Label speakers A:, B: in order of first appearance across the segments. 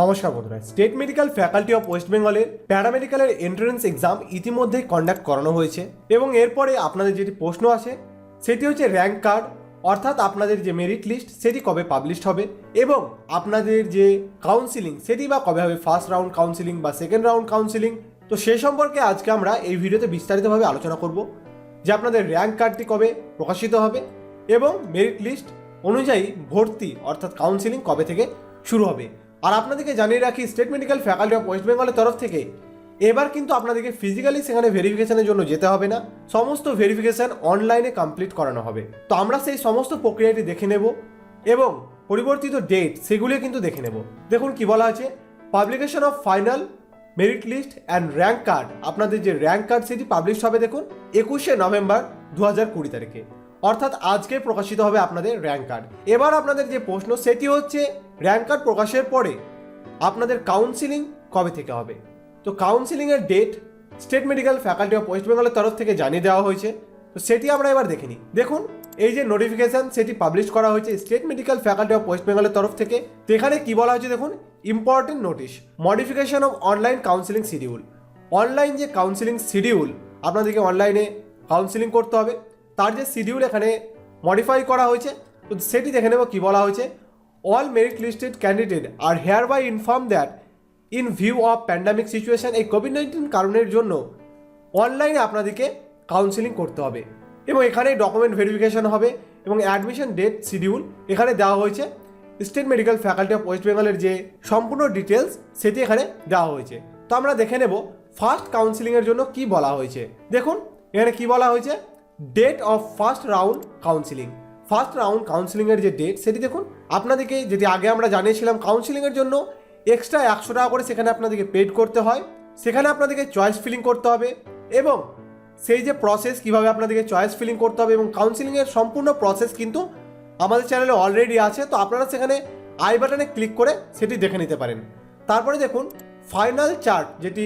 A: নমস্কার বন্ধুরা state medical faculty of west বেঙ্গলের প্যারামেডিক্যালের এন্ট্রেন্স এক্সাম ইতিমধ্যেই কন্ডাক্ট করানো হয়েছে এবং এরপরে আপনাদের যেটি প্রশ্ন আসে, সেটি হচ্ছে র্যাঙ্ক কার্ড অর্থাৎ আপনাদের যে মেরিট লিস্ট সেটি কবে পাবলিশড হবে এবং আপনাদের যে কাউন্সিলিং সেটি বা কবে হবে ফার্স্ট রাউন্ড কাউন্সিলিং বা সেকেন্ড রাউন্ড কাউন্সিলিং তো সে সম্পর্কে আজকে আমরা এই ভিডিওতে বিস্তারিতভাবে আলোচনা করব যে আপনাদের র্যাঙ্ক কার্ডটি কবে প্রকাশিত হবে এবং মেরিট লিস্ট অনুযায়ী ভর্তি, অর্থাৎ কাউন্সিলিং কবে থেকে শুরু হবে। আর আপনাদেরকে জানিয়ে রাখি state medical faculty of west বেঙ্গলের তরফ থেকে এবার কিন্তু আপনাদেরকে ফিজিক্যালি সেখানে ভেরিফিকেশনের জন্য যেতে হবে না। সমস্ত ভেরিফিকেশন অনলাইনে কমপ্লিট করানো হবে। তো আমরা সেই সমস্ত প্রক্রিয়াটি দেখে নেব এবং পরিবর্তিত ডেট সেগুলি কিন্তু দেখে নেব। দেখুন কি বলা আছে publication of final merit list and rank card আপনাদের যে র্যাঙ্ক কার্ড সেটি পাবলিশ হবে দেখুন, একুশে নভেম্বর দু হাজার কুড়ি তারিখে। অর্থাৎ আজকে প্রকাশিত হবে আপনাদের র্যাঙ্ক কার্ড এবার আপনাদের যে প্রশ্ন, সেটি হচ্ছে র্যাঙ্ক কার্ড প্রকাশের পরে আপনাদের কাউন্সিলিং কবে থেকে হবে? তো কাউন্সিলিংয়ের date state medical faculty of west বেঙ্গলের তরফ থেকে জানিয়ে দেওয়া হয়েছে। তো সেটি আমরা এবার দেখে নিই। দেখুন, এই যে নোটিফিকেশান সেটি পাবলিশ করা হয়েছে state medical faculty of west বেঙ্গলের তরফ থেকে। তো এখানে কি বলা হয়েছে দেখুন? Important notice modification of online counselling schedule online যে কাউন্সিলিং শিডিউল আপনাদেরকে অনলাইনে কাউন্সিলিং করতে হবে। তার যে শিডিউল এখানে মডিফাই করা হয়েছে। তো সেটি দেখে নেব কী বলা হয়েছে। All merit listed candidate are hereby inform that in view of pandemic situation এই কোভিড নাইন্টিন কারণের জন্য অনলাইনে আপনাদেরকে কাউন্সিলিং করতে হবে। এবং এখানে ডকুমেন্ট ভেরিফিকেশন হবে এবং অ্যাডমিশন ডেট শিডিউল এখানে দেওয়া হয়েছে। State medical faculty of west বেঙ্গলের যে সম্পূর্ণ ডিটেলস সেটি এখানে দেওয়া হয়েছে। তো আমরা দেখে নেব ফার্স্ট কাউন্সিলিংয়ের জন্য কি বলা হয়েছে। দেখুন, এখানে কি বলা হয়েছে? Date of first round counselling first round কাউন্সিলিংয়ের যে ডেট সেটি দেখুন। আপনাদেরকে যেটি আগে আমরা জানিয়েছিলাম কাউন্সিলিংয়ের জন্য এক্সট্রা একশো টাকা করে সেখানে আপনাদেরকে পেড করতে হয়। সেখানে আপনাদেরকে চয়েস ফিলিং করতে হবে এবং সেই যে প্রসেস কীভাবে আপনাদেরকে চয়েস ফিলিং করতে হবে এবং কাউন্সিলিংয়ের সম্পূর্ণ প্রসেস কিন্তু আমাদের চ্যানেলে অলরেডি আছে, তো আপনারা সেখানে আই বাটনে ক্লিক করে সেটি দেখে নিতে পারেন। তারপরে দেখুন ফাইনাল চার্ট যেটি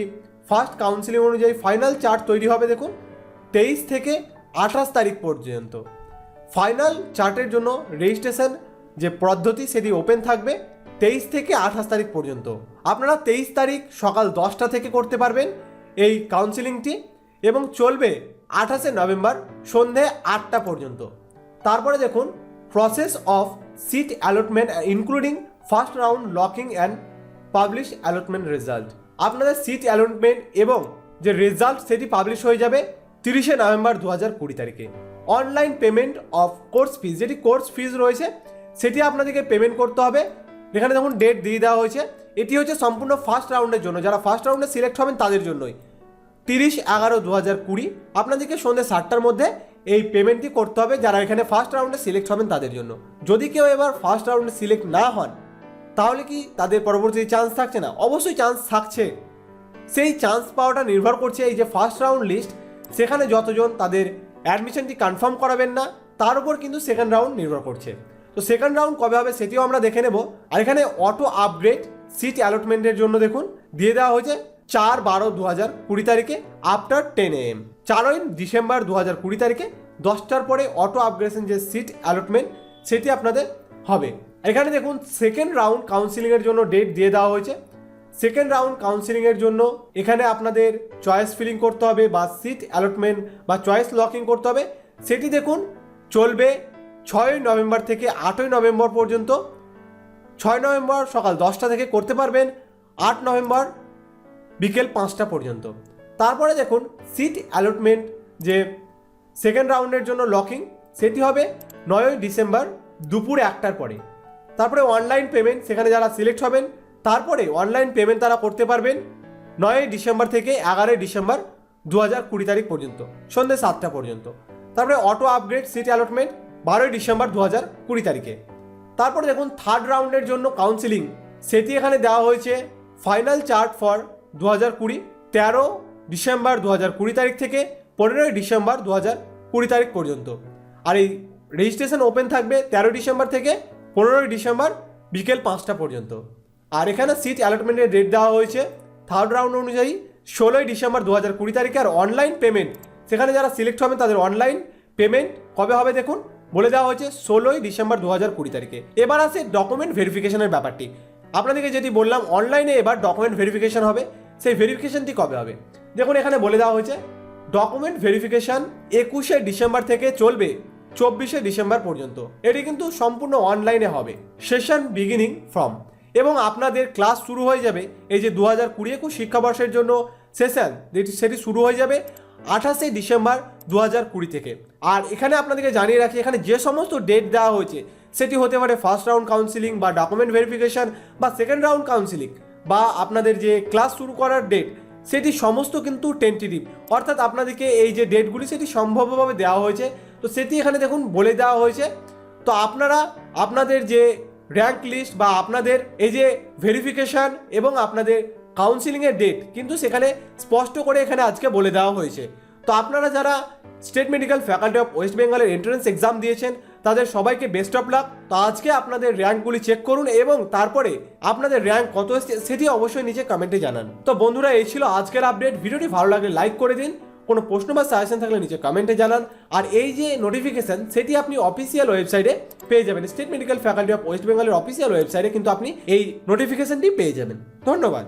A: ফার্স্ট কাউন্সিলিং অনুযায়ী ফাইনাল চার্ট তৈরি হবে, দেখুন, তেইশ থেকে আঠাশ তারিখ পর্যন্ত। ফাইনাল চার্টের জন্য রেজিস্ট্রেশন যে পদ্ধতি সেটি ওপেন থাকবে তেইশ থেকে আঠাশ তারিখ পর্যন্ত। আপনারা তেইশ তারিখ সকাল দশটা থেকে করতে পারবেন এই কাউন্সিলিংটি এবং চলবে আঠাশে নভেম্বর সন্ধে আটটা পর্যন্ত। তারপরে দেখুন process of seat allotment including first round locking and publish allotment result আপনাদের সিট অ্যালটমেন্ট এবং যে রেজাল্ট সেটি পাবলিশ হয়ে যাবে তিরিশে নভেম্বর দু হাজার কুড়ি তারিখে। Online payment of course fees যেটি কোর্স ফিজ রয়েছে, সেটি আপনাদেরকে পেমেন্ট করতে হবে। এখানে দেখুন ডেট দিয়ে দেওয়া হয়েছে। এটি হচ্ছে সম্পূর্ণ ফার্স্ট রাউন্ডের জন্য। যারা ফার্স্ট রাউন্ডে সিলেক্ট হবেন, তাদের জন্যই। তিরিশ এগারো দু হাজার কুড়ি, আপনাদেরকে সন্ধ্যে সাতটার মধ্যে এই পেমেন্টটি করতে হবে। যারা এখানে ফার্স্ট রাউন্ডে সিলেক্ট হবেন, তাদের জন্য। যদি কেউ এবার ফার্স্ট রাউন্ডে সিলেক্ট না হন, তাহলে কি তাদের পরবর্তী চান্স থাকছে না? অবশ্যই চান্স থাকছে। সেই চান্স পাওয়াটা নির্ভর করছে এই যে ফার্স্ট রাউন্ড লিস্ট সেখানে যতজন তাদের অ্যাডমিশনটি কনফার্ম করাবেন না, তার উপর কিন্তু সেকেন্ড রাউন্ড নির্ভর করছে। তো সেকেন্ড রাউন্ড কবে হবে সেটিও আমরা দেখে নেব। আর এখানে অটো আপগ্রেড সিট অ্যালটমেন্টের জন্য দেখুন, দিয়ে দেওয়া হয়েছে চার বারো দু হাজার কুড়ি তারিখে আফটার টেন এম চারই ডিসেম্বর দু হাজার কুড়ি তারিখে দশটার পরে অটো আপগ্রেশন যে সিট অ্যালটমেন্ট সেটি আপনাদের হবে। এখানে দেখুন সেকেন্ড রাউন্ড কাউন্সিলিংয়ের জন্য ডেট দিয়ে দেওয়া হয়েছে। সেকেন্ড রাউন্ড কাউন্সিলিংয়ের জন্য এখানে আপনাদের চয়েস ফিলিং করতে হবে বা সিট অ্যালটমেন্ট বা চয়েস লকিং করতে হবে। সেটি দেখুন, চলবে ছয়ই নভেম্বর থেকে আটই নভেম্বর পর্যন্ত। ছয় নভেম্বর সকাল দশটা থেকে করতে পারবেন, আট নভেম্বর বিকেল পাঁচটা পর্যন্ত। তারপরে দেখুন সিট অ্যালটমেন্ট যে সেকেন্ড রাউন্ডের জন্য লকিং সেটি হবে নয়ই ডিসেম্বর দুপুর একটার পরে। তারপরে অনলাইন পেমেন্ট সেখানে যারা সিলেক্ট হবেন তারপরে অনলাইন পেমেন্ট তারা করতে পারবেন নয়ই ডিসেম্বর থেকে এগারোই ডিসেম্বর দু হাজার কুড়ি তারিখ পর্যন্ত, সন্ধ্যে সাতটা পর্যন্ত। তারপরে অটো আপগ্রেড সিট অ্যালটমেন্ট বারোই ডিসেম্বর দু হাজার কুড়ি তারিখে। তারপরে দেখুন থার্ড রাউন্ডের জন্য কাউন্সিলিং সেটি এখানে দেওয়া হয়েছে ফাইনাল চার্ট ফর দু হাজার কুড়ি, তেরো ডিসেম্বর দু হাজার কুড়ি তারিখ থেকে পনেরোই ডিসেম্বর দু হাজার কুড়ি তারিখ পর্যন্ত। আর এই রেজিস্ট্রেশন ওপেন থাকবে তেরোই ডিসেম্বর থেকে পনেরোই ডিসেম্বর বিকেল পাঁচটা পর্যন্ত। আর এখানে সিট অ্যালটমেন্টের ডেট দেওয়া হয়েছে থার্ড রাউন্ড অনুযায়ী ষোলোই ডিসেম্বর দু হাজার কুড়ি তারিখে আর অনলাইন পেমেন্ট সেখানে যারা সিলেক্ট হবেন তাদের অনলাইন পেমেন্ট কবে হবে দেখুন? বলে দেওয়া হয়েছে ষোলোই ডিসেম্বর দু হাজার কুড়ি তারিখে। এবার আসে ডকুমেন্ট ভেরিফিকেশনের ব্যাপারটি। আপনাদেরকে যেটি বললাম অনলাইনে এবার ডকুমেন্ট ভেরিফিকেশন হবে। সেই ভেরিফিকেশনটি কবে হবে? দেখুন, এখানে বলে দেওয়া হয়েছে ডকুমেন্ট ভেরিফিকেশন একুশে ডিসেম্বর থেকে চলবে চব্বিশে ডিসেম্বর পর্যন্ত। এটি কিন্তু সম্পূর্ণ অনলাইনে হবে। সেশন বিগিনিং ফ্রম এবং আপনাদের ক্লাস শুরু হয়ে যাবে এই যে দু হাজার কুড়ি একুশ শিক্ষাবর্ষের জন্য সেশন সেটি শুরু হয়ে যাবে আঠাশে ডিসেম্বর দু হাজার কুড়ি থেকে। আর এখানে আপনাদেরকে জানিয়ে রাখি, এখানে যে সমস্ত ডেট দেওয়া হয়েছে, সেটি হতে পারে ফার্স্ট রাউন্ড কাউন্সিলিং বা ডকুমেন্ট ভেরিফিকেশন বা সেকেন্ড রাউন্ড কাউন্সিলিং বা আপনাদের যে ক্লাস শুরু করার ডেট সেটি সমস্ত কিন্তু টেন্টেটিভ অর্থাৎ আপনাদেরকে এই যে ডেটগুলি সেটি সম্ভাব্যভাবে দেওয়া হয়েছে। তো সেটি এখানে দেখুন, বলে দেওয়া হয়েছে। তো আপনারা, আপনাদের যে র্যাঙ্ক লিস্ট বা আপনাদের এই যে ভেরিফিকেশন এবং আপনাদের কাউন্সিলিংয়ের ডেট কিন্তু সেখানে স্পষ্ট করে এখানে আজকে বলে দেওয়া হয়েছে। তো আপনারা যারা state medical faculty of west বেঙ্গলের এন্ট্রান্স এক্সাম দিয়েছেন, তাদের সবাইকে বেস্ট অফ লাক তো আজকে আপনাদের র্যাঙ্কগুলি চেক করুন এবং তারপরে আপনাদের র্যাঙ্ক কত এসছে সেটি অবশ্যই নিচে কমেন্টে জানান। তো বন্ধুরা, এই ছিল আজকের আপডেট ভিডিওটি ভালো লাগলে লাইক করে দিন। কোনো প্রশ্ন বা সাজেশন থাকলে নিচে কমেন্টে জানান। আর এই যে নোটিফিকেশন সেটি আপনি অফিসিয়াল ওয়েবসাইটে পেয়ে যাবেন। State medical faculty of west বেঙ্গলের অফিসিয়াল ওয়েবসাইটে কিন্তু আপনি এই নোটিফিকেশনটি পেয়ে যাবেন। ধন্যবাদ।